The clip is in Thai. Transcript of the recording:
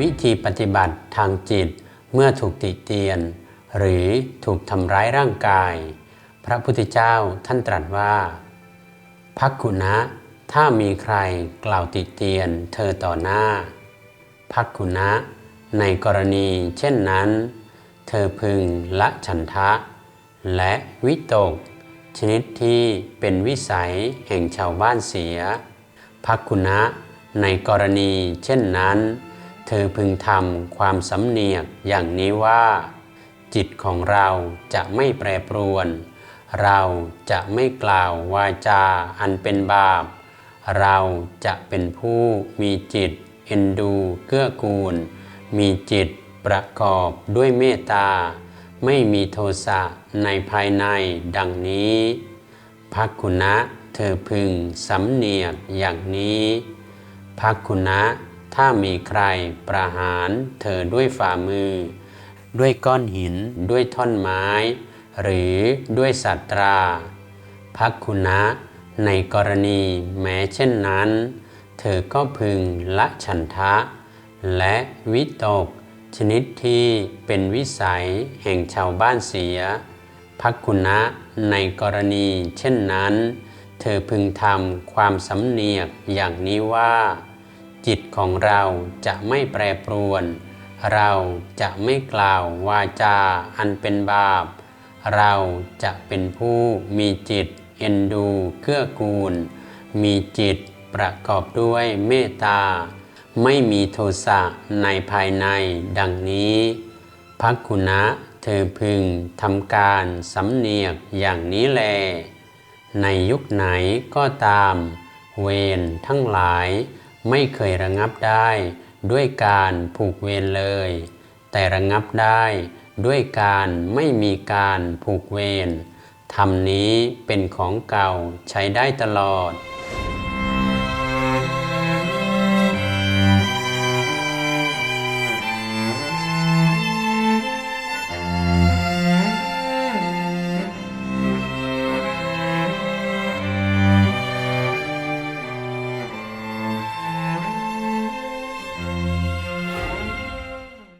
วิธีปฏิบัติทางจิตเมื่อถูกติเตียน หรือถูกทำร้ายร่างกาย พระพุทธเจ้าท่านตรัสว่าพักขุนะ ถ้ามีใครกล่าวติเตียนเธอต่อหน้าพักขุนะ ในกรณีเช่นนั้น เธอพึงละฉันทะ และวิตก ชนิดที่เป็นวิสัยแห่งชาวบ้านเสียพักขุนะในกรณีเช่นนั้น เธอพึงทำความสำเนียกอย่างนี้ว่า จิตของเราจะไม่แปรปรวน เราจะไม่กล่าววาจาอันเป็นบาป เราจะเป็นผู้มีจิตเอ็นดูเกื้อกูล มีจิตประกอบด้วยเมตตา ไม่มีโทสะในภายในดังนี้พักขุนะเธอพึงสำเนียกอย่างนี้พักขุนะ ถ้ามีใครประหารเธอด้วยฝ่ามือ ด้วยก้อนหิน ด้วยท่อนไม้ หรือด้วยสัตราพักคุณะ ในกรณีแม้เช่นนั้น เธอก็พึงละฉันทะ และวิตก ชนิดที่เป็นวิสัยแห่งชาวบ้านเสียพักคุณะ ในกรณีเช่นนั้น เธอพึงทำความสำเนียกอย่างนี้ว่า จิตของเราจะไม่แปรปรวน เราจะไม่กล่าววาจาอันเป็นบาป เราจะเป็นผู้มีจิตเอ็นดูเกื้อกูล มีจิตประกอบด้วยเมตตา ไม่มีโทสะในภายในดังนี้พักคุณะเธอพึงทำการสำเนียกอย่างนี้แล ในยุคไหนก็ตาม เวรทั้งหลาย ไม่เคยระงับได้ด้วยการผูกเวรเลย แต่ระงับได้ด้วยการไม่มีการผูกเวรธรรมนี้เป็นของเก่าใช้ได้ตลอด